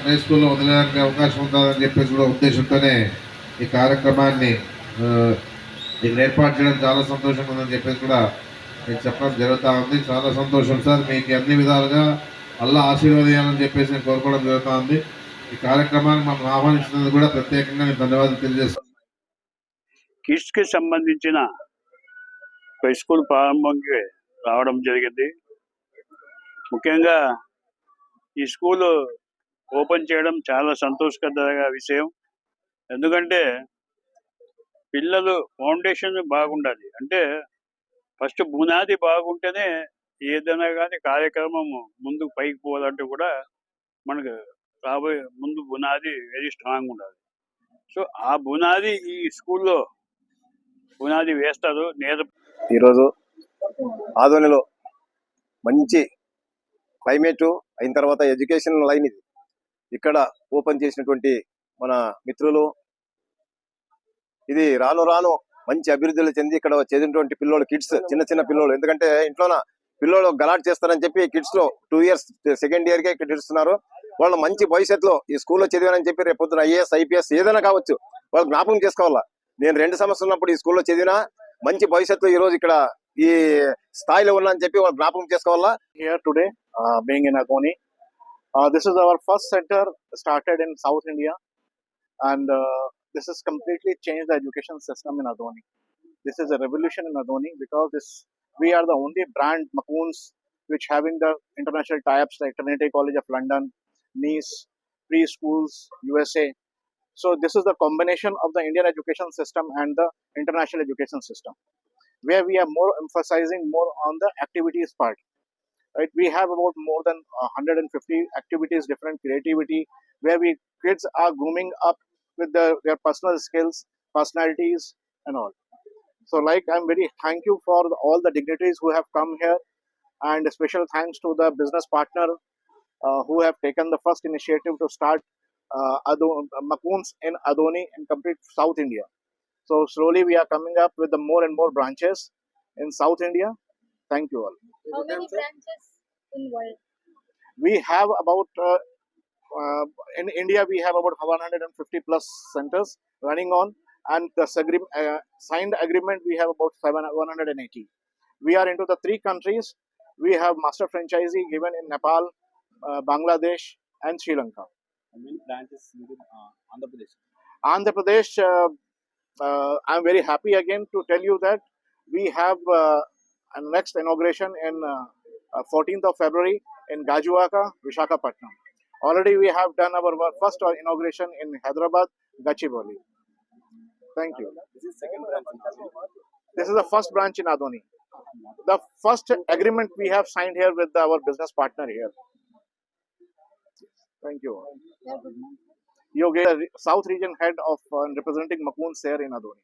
Play స్కూల్లో వదిలేయడానికి అవకాశం ఉందని చెప్పేసి కూడా ఉద్దేశంతోనే ఈ కార్యక్రమాన్ని ఇక్కడ ఏర్పాటు చేయడం చాలా సంతోషంగా ఉందని చెప్పేసి కూడా నేను చెప్పడం జరుగుతూ ఉంది. చాలా సంతోషం సార్. మీకు అన్ని విధాలుగా అల్లా ఆశీర్వదించాలని చెప్పేసి నేను కోరుకోవడం జరుగుతూ ఉంది. ఈ కార్యక్రమాన్ని మనం ఆహ్వానించినందుకు కూడా ప్రత్యేకంగా నేను ధన్యవాదాలు తెలియజేస్తాను కిడ్స్కి సంబంధించిన హై స్కూల్ ప్రారంభంకి రావడం జరిగింది. ముఖ్యంగా ఈ స్కూల్ ఓపెన్ చేయడం చాలా సంతోషకర విషయం. ఎందుకంటే పిల్లలు ఫౌండేషన్ బాగుండాలి. అంటే ఫస్ట్ బునాది బాగుంటేనే ఏదైనా కానీ కార్యక్రమం ముందుకు పైకి పోవాలంటే కూడా మనకు రాబోయే ముందు బునాది వెరీ స్ట్రాంగ్ ఉండాలి. సో ఆ బునాది ఈ స్కూల్లో బునాది వేస్తారు. నేత ఈరోజు ఆదోనిలో మంచి క్లైమేటు అయిన తర్వాత ఎడ్యుకేషన్ లైన్ ఇది. ఇక్కడ ఓపెన్ చేసినటువంటి మన మిత్రులు. ఇది రాను రాను మంచి అభివృద్ధిలో చెంది ఇక్కడ చదివినటువంటి పిల్లోడు కిడ్స్ చిన్న చిన్న పిల్లోడు ఎందుకంటే ఇంట్లోన పిల్లోడు గలాట్ చేస్తారని చెప్పి కిడ్స్లో టూ ఇయర్స్ సెకండ్ ఇయర్ కే ఇక్కడ ఇస్తున్నారు వాళ్ళు మంచి భవిష్యత్తులో ఈ స్కూల్లో చదివానని చెప్పి రేపు పొద్దున ఐఏఎస్ ఐపీఎస్ ఏదైనా కావచ్చు వాళ్ళు జ్ఞాపకం చేసుకోవాలా? నేను రెండు సంవత్సరాలు ఉన్నప్పుడు ఈ స్కూల్లో చదివినా మంచి భవిష్యత్తు ఈ రోజు ఇక్కడ ఈ స్థాయిలో ఉన్నా అని చెప్పి వాళ్ళు జ్ఞాపకం చేసుకోవాలా? హియర్ టుడే uh, ఇన్ అకోని Uh, this is our first center started in South India, and uh, this has completely changed the education system in Adoni. This is a revolution in Adoni because this we are the only brand Macoons which having the international tie-ups like Trinity College of London, Nice, preschools, USA. So this is the combination of the Indian education system and the international education system, where we are more emphasizing more on the activities part right we have about more than uh, 150 activities different creativity where we kids are grooming up with their, their personal skills personalities and all so like i'm very thank you for all the dignitaries who have come here and special thanks to the business partner uh, who have taken the first initiative to start uh, Macoons in Adoni in complete South India. So slowly we are coming up with the more and more branches in South India. Thank you all. How many branches in world? we have about uh, uh, in India we have about 150 plus centers running on, and the uh, signed agreement we have about seven, 180. We are into the three countries. We have master franchisee given in Nepal, uh, Bangladesh, and Sri Lanka. How many branches in uh, Andhra Pradesh? Andhra Pradesh, uh, uh, I'm very happy again to tell you that we have uh, a next inauguration in uh, 14th of February in Gajuaka, Vishakhapatnam. Already we have done our first inauguration in Hyderabad, Gachibowli. Thank you. This is second branch. This is the first branch in Adoni. The first agreement we have signed here with our business partner here. Thank you. Yeah, good morning. You get a South region head of uh, representing Macoons here in Adoni.